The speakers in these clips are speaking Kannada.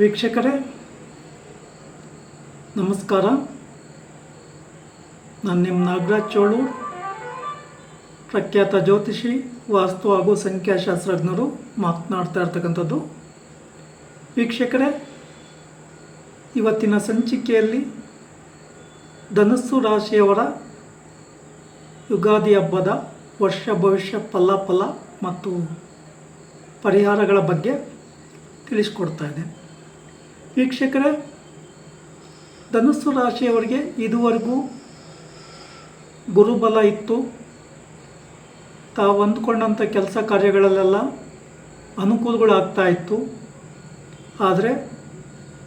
ವೀಕ್ಷಕರೇ, ನಮಸ್ಕಾರ. ನಾನು ನಿಮ್ಮ ನಾಗರಾಜ್ ಚೋಳೂರ್ ಪ್ರಖ್ಯಾತ ಜ್ಯೋತಿಷಿ, ವಾಸ್ತು ಹಾಗೂ ಸಂಖ್ಯಾಶಾಸ್ತ್ರಜ್ಞರು ಮಾತನಾಡ್ತಾ ಇರ್ತಕ್ಕಂಥದ್ದು. ವೀಕ್ಷಕರೇ, ಇವತ್ತಿನ ಸಂಚಿಕೆಯಲ್ಲಿ ಧನಸ್ಸು ರಾಶಿಯವರ ಯುಗಾದಿ ಹಬ್ಬದ ವರ್ಷ ಭವಿಷ್ಯ ಫಲಾಫಲ ಮತ್ತು ಪರಿಹಾರಗಳ ಬಗ್ಗೆ ತಿಳಿಸ್ಕೊಡ್ತಾ ಇದೆ ವೀಕ್ಷಕರೇ, ಧನುಸ್ಸು ರಾಶಿಯವರಿಗೆ ಇದುವರೆಗೂ ಗುರುಬಲ ಇತ್ತು. ತಾವು ಹೊಂದ್ಕೊಂಡಂಥ ಕೆಲಸ ಕಾರ್ಯಗಳಲ್ಲೆಲ್ಲ ಅನುಕೂಲಗಳಾಗ್ತಾ ಇತ್ತು. ಆದರೆ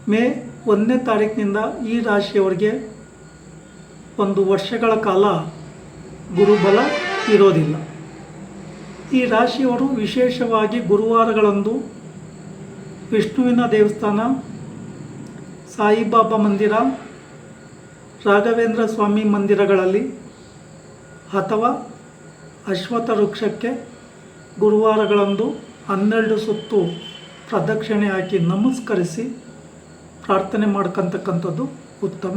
ಮೇ ಒಂದನೇ ತಾರೀಕಿನಿಂದ ಈ ರಾಶಿಯವರಿಗೆ ಒಂದು ವರ್ಷಗಳ ಕಾಲ ಗುರುಬಲ ಇರೋದಿಲ್ಲ. ಈ ರಾಶಿಯವರು ವಿಶೇಷವಾಗಿ ಗುರುವಾರಗಳಂದು ವಿಷ್ಣುವಿನ ದೇವಸ್ಥಾನ ಸಾಯಿಬಾಬಾ ಮಂದಿರ, ರಾಘವೇಂದ್ರ ಸ್ವಾಮಿ ಮಂದಿರಗಳಲ್ಲಿ ಅಥವಾ ಅಶ್ವಥ ವೃಕ್ಷಕ್ಕೆ ಗುರುವಾರಗಳಂದು ಹನ್ನೆರಡು ಸುತ್ತು ಪ್ರದಕ್ಷಿಣೆ ಹಾಕಿ ನಮಸ್ಕರಿಸಿ ಪ್ರಾರ್ಥನೆ ಮಾಡ್ಕಂತಕ್ಕಂಥದ್ದು ಉತ್ತಮ.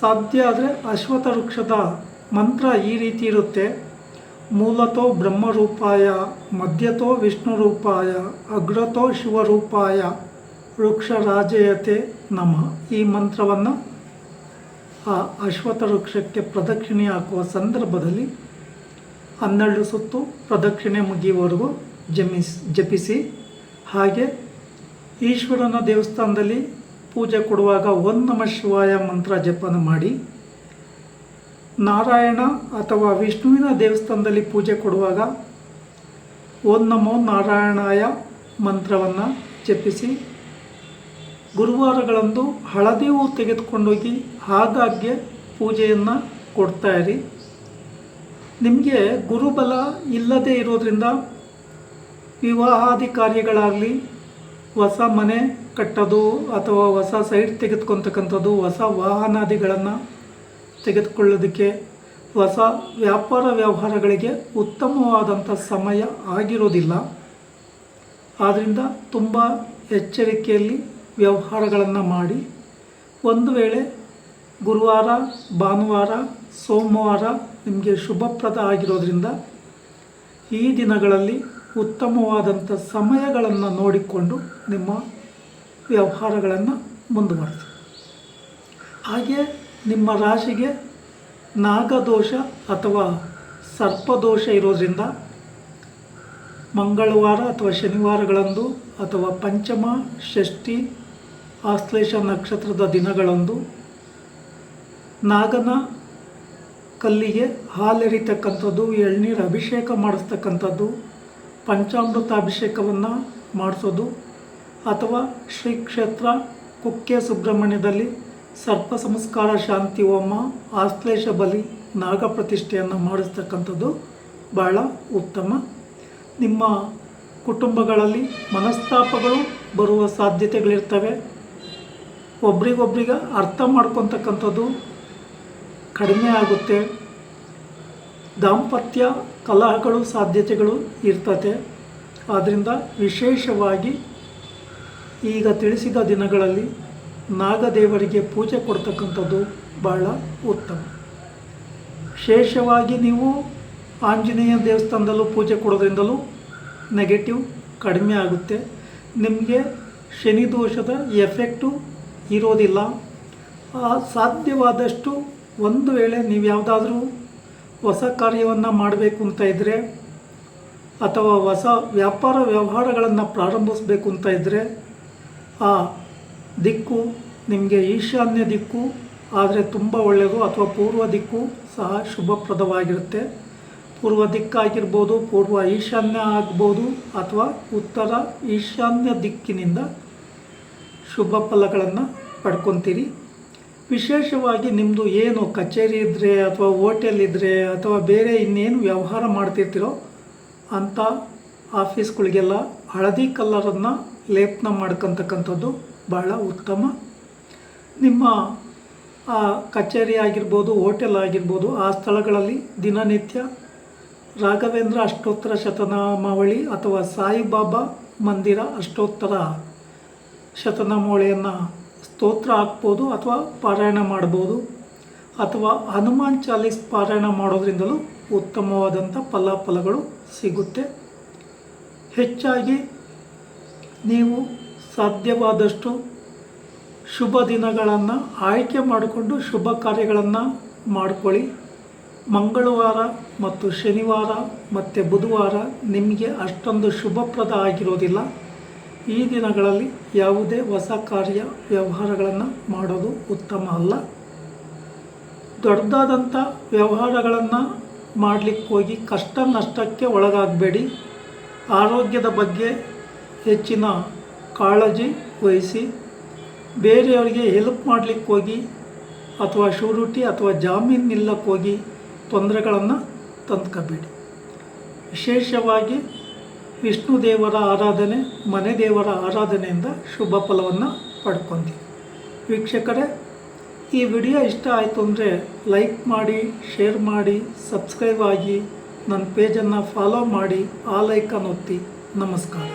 ಸಾಧ್ಯ ಆದರೆ ಅಶ್ವಥ ವೃಕ್ಷದ ಮಂತ್ರ ಈ ರೀತಿ ಇರುತ್ತೆ. ಮೂಲತೋ ಬ್ರಹ್ಮರೂಪಾಯ, ಮಧ್ಯತೋ ವಿಷ್ಣು ರೂಪಾಯ ಅಗ್ರತೋ ಶಿವರೂಪಾಯ ವೃಕ್ಷರಾಜಯತೆ ನಮಃ. ಈ ಮಂತ್ರವನ್ನು ಆ ಅಶ್ವಥ ವೃಕ್ಷಕ್ಕೆ ಪ್ರದಕ್ಷಿಣೆ ಹಾಕುವ ಸಂದರ್ಭದಲ್ಲಿ ಹನ್ನೆರಡು ಸುತ್ತು ಪ್ರದಕ್ಷಿಣೆ ಮುಗಿಯುವವರೆಗೂ ಜಮಿಸ್, ಜಪಿಸಿ. ಹಾಗೆ ಈಶ್ವರನ ದೇವಸ್ಥಾನದಲ್ಲಿ ಪೂಜೆ ಕೊಡುವಾಗ ಓಂ ನಮ ಶಿವಾಯ ಮಂತ್ರ ಜಪನ ಮಾಡಿ. ನಾರಾಯಣ ಅಥವಾ ವಿಷ್ಣುವಿನ ದೇವಸ್ಥಾನದಲ್ಲಿ ಪೂಜೆ ಕೊಡುವಾಗ ಓಂ ನಮೋ ನಾರಾಯಣಾಯ ಮಂತ್ರವನ್ನು ಜಪಿಸಿ. ಗುರುವಾರಗಳಂದು ಹಳದಿ ಹೂ ತೆಗೆದುಕೊಂಡೋಗಿ ಆಗಾಗ್ಗೆ ಪೂಜೆಯನ್ನು ಕೊಡ್ತಾ ಇರಿ. ನಿಮಗೆ ಗುರುಬಲ ಇಲ್ಲದೇ ಇರೋದ್ರಿಂದ ವಿವಾಹಾದಿ ಕಾರ್ಯಗಳಾಗಲಿ ಹೊಸ ಮನೆ ಕಟ್ಟೋದು ಅಥವಾ ಹೊಸ ಸೈಟ್ ತೆಗೆದುಕೊತಕ್ಕಂಥದ್ದು ಹೊಸ ವಾಹನಾದಿಗಳನ್ನು ತೆಗೆದುಕೊಳ್ಳೋದಕ್ಕೆ ಹೊಸ ವ್ಯಾಪಾರ ವ್ಯವಹಾರಗಳಿಗೆ ಉತ್ತಮವಾದಂಥ ಸಮಯ ಆಗಿರೋದಿಲ್ಲ. ಆದ್ದರಿಂದ ತುಂಬ ಎಚ್ಚರಿಕೆಯಲ್ಲಿ ವ್ಯವಹಾರಗಳನ್ನು ಮಾಡಿ ಒಂದು ವೇಳೆ ಗುರುವಾರ, ಭಾನುವಾರ, ಸೋಮವಾರ ನಿಮಗೆ ಶುಭಪ್ರದ ಆಗಿರೋದ್ರಿಂದ ಈ ದಿನಗಳಲ್ಲಿ ಉತ್ತಮವಾದಂಥ ಸಮಯಗಳನ್ನು ನೋಡಿಕೊಂಡು ನಿಮ್ಮ ವ್ಯವಹಾರಗಳನ್ನು ಮುಂದುವರಿಸಿ. ಹಾಗೆ ನಿಮ್ಮ ರಾಶಿಗೆ ನಾಗದೋಷ ಅಥವಾ ಸರ್ಪದೋಷ ಇರೋದ್ರಿಂದ ಮಂಗಳವಾರ ಅಥವಾ ಶನಿವಾರಗಳಂದು ಅಥವಾ ಪಂಚಮ, ಷಷ್ಠಿ ಆಶ್ಲೇಷ ನಕ್ಷತ್ರದ ದಿನಗಳಂದು ನಾಗನ ಕಲ್ಲಿಗೆ ಹಾಲೆರಿತಕ್ಕಂಥದ್ದು, ಎಳ್ನೀರು ಅಭಿಷೇಕ ಮಾಡಿಸ್ತಕ್ಕಂಥದ್ದು ಪಂಚಾಮೃತ ಅಭಿಷೇಕವನ್ನು ಮಾಡಿಸೋದು, ಅಥವಾ ಶ್ರೀ ಕ್ಷೇತ್ರ ಕುಕ್ಕೆ ಸುಬ್ರಹ್ಮಣ್ಯದಲ್ಲಿ ಸರ್ಪ ಸಂಸ್ಕಾರ ಶಾಂತಿ ಹೋಮ, ಆಶ್ಲೇಷ ಬಲಿ, ನಾಗ ಪ್ರತಿಷ್ಠೆಯನ್ನು ಮಾಡಿಸ್ತಕ್ಕಂಥದ್ದು ಬಹಳ ಉತ್ತಮ. ನಿಮ್ಮ ಕುಟುಂಬಗಳಲ್ಲಿ ಮನಸ್ತಾಪಗಳು ಬರುವ ಸಾಧ್ಯತೆಗಳಿರ್ತವೆ. ಒಬ್ರಿಗೊಬ್ರಿಗೆ ಅರ್ಥ ಮಾಡ್ಕೊತಕ್ಕಂಥದ್ದು ಕಡಿಮೆ ಆಗುತ್ತೆ. ದಾಂಪತ್ಯ ಕಲಹಗಳು, ಸಾಧ್ಯತೆಗಳು ಇರ್ತದೆ ಆದ್ದರಿಂದ ವಿಶೇಷವಾಗಿ ಈಗ ತಿಳಿಸಿದ ದಿನಗಳಲ್ಲಿ ನಾಗದೇವರಿಗೆ ಪೂಜೆ ಕೊಡ್ತಕ್ಕಂಥದ್ದು ಬಹಳ ಉತ್ತಮ. ವಿಶೇಷವಾಗಿ ನೀವು ಆಂಜನೇಯ ದೇವಸ್ಥಾನದಲ್ಲೂ ಪೂಜೆ ಕೊಡೋದ್ರಿಂದಲೂ ನೆಗೆಟಿವ್ ಕಡಿಮೆ ಆಗುತ್ತೆ. ನಿಮಗೆ ಶನಿ ದೋಷದ ಎಫೆಕ್ಟು ಇರೋದಿಲ್ಲ. ಸಾಧ್ಯವಾದಷ್ಟು ಒಂದು ವೇಳೆ ನೀವು ಯಾವುದಾದ್ರೂ ಹೊಸ ಕಾರ್ಯವನ್ನು ಮಾಡಬೇಕು ಅಂತ ಇದ್ದರೆ ಅಥವಾ ಹೊಸ ವ್ಯಾಪಾರ ವ್ಯವಹಾರಗಳನ್ನು ಪ್ರಾರಂಭಿಸಬೇಕು ಅಂತ ಇದ್ದರೆ ಆ ದಿಕ್ಕು ನಿಮಗೆ ಈಶಾನ್ಯ ದಿಕ್ಕು, ಆದರೆ ತುಂಬ ಒಳ್ಳೆಯದು, ಅಥವಾ ಪೂರ್ವ ದಿಕ್ಕು ಸಹ ಶುಭಪ್ರದವಾಗಿರುತ್ತೆ. ಪೂರ್ವ ದಿಕ್ಕಾಗಿರ್ಬೋದು ಪೂರ್ವ ಈಶಾನ್ಯ ಆಗ್ಬೋದು, ಅಥವಾ ಉತ್ತರ ಈಶಾನ್ಯ ದಿಕ್ಕಿನಿಂದ ಶುಭ ಫಲಗಳನ್ನು ಪಡ್ಕೊತೀರಿ. ವಿಶೇಷವಾಗಿ ನಿಮ್ಮದು ಏನು ಕಚೇರಿ ಇದ್ದರೆ ಅಥವಾ ಹೋಟೆಲ್ ಇದ್ದರೆ ಅಥವಾ ಬೇರೆ ಇನ್ನೇನು ವ್ಯವಹಾರ ಮಾಡ್ತಿರ್ತೀರೋ ಅಂಥ ಆಫೀಸ್ಗಳಿಗೆಲ್ಲ ಹಳದಿ ಕಲ್ಲರನ್ನು ಲೇಪನ ಮಾಡ್ಕೊತಕ್ಕಂಥದ್ದು ಬಹಳ ಉತ್ತಮ. ನಿಮ್ಮ, ಆ, ಕಚೇರಿ ಆಗಿರ್ಬೋದು, ಹೋಟೆಲ್ ಆಗಿರ್ಬೋದು, ಆ ಸ್ಥಳಗಳಲ್ಲಿ ದಿನನಿತ್ಯ ರಾಘವೇಂದ್ರ ಅಷ್ಟೋತ್ತರ ಶತನಾಮಾವಳಿ ಅಥವಾ ಸಾಯಿಬಾಬಾ ಮಂದಿರ ಅಷ್ಟೋತ್ತರ ಶತನಾಮೋಳೆಯನ್ನು ಸ್ತೋತ್ರ ಹಾಕ್ಬೋದು ಅಥವಾ ಪಾರಾಯಣ ಮಾಡ್ಬೋದು? ಅಥವಾ ಹನುಮಾನ್ ಚಾಲೀಸ್ ಪಾರಾಯಣ ಮಾಡೋದ್ರಿಂದಲೂ ಉತ್ತಮವಾದಂಥ ಫಲಾಫಲಗಳು ಸಿಗುತ್ತೆ. ಹೆಚ್ಚಾಗಿ ನೀವು ಸಾಧ್ಯವಾದಷ್ಟು ಶುಭ ದಿನಗಳನ್ನು ಆಯ್ಕೆ ಮಾಡಿಕೊಂಡು ಶುಭ ಕಾರ್ಯಗಳನ್ನು ಮಾಡಿಕೊಳ್ಳಿ. ಮಂಗಳವಾರ ಮತ್ತು ಶನಿವಾರ ಮತ್ತು ಬುಧವಾರ ನಿಮಗೆ ಅಷ್ಟೊಂದು ಶುಭಪ್ರದ ಆಗಿರೋದಿಲ್ಲ. ಈ ದಿನಗಳಲ್ಲಿ ಯಾವುದೇ ಹೊಸ ಕಾರ್ಯ ವ್ಯವಹಾರಗಳನ್ನು ಮಾಡೋದು ಉತ್ತಮ ಅಲ್ಲ. ದೊಡ್ಡದಾದಂಥ ವ್ಯವಹಾರಗಳನ್ನು ಮಾಡಲಿಕ್ಕೆ ಹೋಗಿ ಕಷ್ಟ ನಷ್ಟಕ್ಕೆ ಒಳಗಾಗಬೇಡಿ. ಆರೋಗ್ಯದ ಬಗ್ಗೆ ಹೆಚ್ಚಿನ ಕಾಳಜಿ ವಹಿಸಿ, ಬೇರೆಯವರಿಗೆ ಹೆಲ್ಪ್ ಮಾಡಲಿಕ್ಕೆ ಹೋಗಿ ಅಥವಾ ಶೂರಿಟಿ ಅಥವಾ ಜಾಮೀನು ನಿಲ್ಲಕ್ಕೆ ಹೋಗಿ ತೊಂದರೆಗಳನ್ನು ತಂದ್ಕೋಬೇಡಿ. ವಿಶೇಷವಾಗಿ ವಿಷ್ಣು ದೇವರ ಆರಾಧನೆ, ಮನೆ ದೇವರ ಆರಾಧನೆಯಿಂದ ಶುಭ ಫಲವನ್ನು ಪಡ್ಕೊತೀವಿ. ವೀಕ್ಷಕರೇ, ಈ ವಿಡಿಯೋ ಇಷ್ಟ ಆಯಿತು ಅಂದರೆ ಲೈಕ್ ಮಾಡಿ, ಶೇರ್ ಮಾಡಿ, ಸಬ್ಸ್ಕ್ರೈಬ್ ಆಗಿ, ನನ್ನ ಪೇಜನ್ನು ಫಾಲೋ ಮಾಡಿ ಆ ಲೈಕನ್ನು ಒತ್ತಿ. ನಮಸ್ಕಾರ.